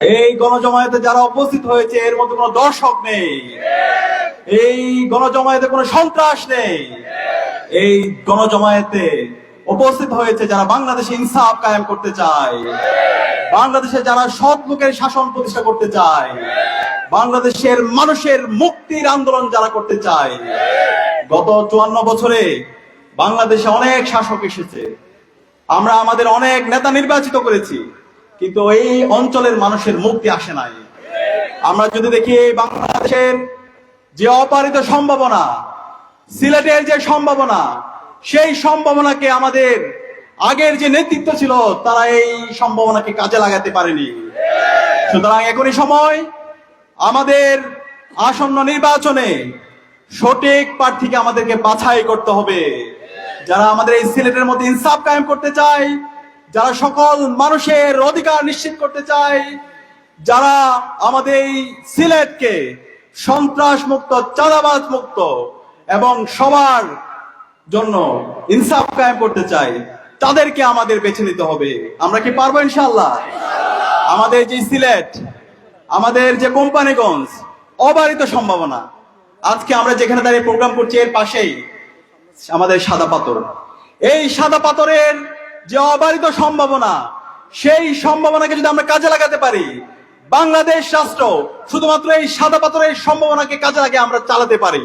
এই গণজমায়েতে যারা উপস্থিত হয়েছে, এর মধ্যে কোনো দর্শক নেই। এই গণজমায়েতে কোনো সন্ত্রাস নেই। এই গণজমায়েতে উপস্থিত হয়েছে যারা বাংলাদেশে ইনসাফ কায়েম করতে চায়। বাংলাদেশে যারা সৎ লোকের শাসন প্রতিষ্ঠা করতে চায়। বাংলাদেশের মানুষের মুক্তির আন্দোলন যারা করতে চায়। গত চুয়ান্ন বছরে বাংলাদেশে অনেক শাসক এসেছে। আমরা আমাদের অনেক নেতা নির্বাচিত করেছি। কিন্তু এই অঞ্চলের মানুষের মুক্তি আসে নাই। আমরা যদি দেখি বাংলাদেশের যে অপারিত সম্ভাবনা, সিলেটের যে সম্ভাবনা, সেই সম্ভাবনাকে আমাদের আগের যে নেতৃত্ব ছিল, তারা এই সম্ভাবনাকে কাজে লাগাতে পারেনি। সুতরাং এখনই সময় আমাদের আসন্ন নির্বাচনে সঠিক প্রার্থীকে আমাদেরকে বাছাই করতে হবে। যারা আমাদের এই সিলেটের মধ্যে ইনসাফ কায়েম করতে চায় যারা সকল মানুষের অধিকার নিশ্চিত করতে চায়, যারা আমাদের এই সিলেটকে সন্ত্রাস মুক্ত চাঁদাবাজ মুক্ত এবং সবার জন্য ইনসাফ কায়েম করতে চাই তাদেরকে আমাদের বেছে নিতে হবে। আমরা কি পারব ইনশাল্লাহ আমাদের যে সিলেট, আমাদের যে কোম্পানিগঞ্জ, অবারিত সম্ভাবনা। আজকে আমরা যেখানে দাঁড়িয়ে প্রোগ্রাম করছি, এর পাশেই আমাদের সাদা পাথর। এই সাদা পাথরের যে অবারিত সম্ভাবনা, সেই সম্ভাবনাকে যদি আমরা কাজে লাগাতে পারি, বাংলাদেশ রাষ্ট্র শুধুমাত্র এই সাদা পাথরের সম্ভাবনাকে কাজে লাগিয়ে আমরা চালাতে পারি।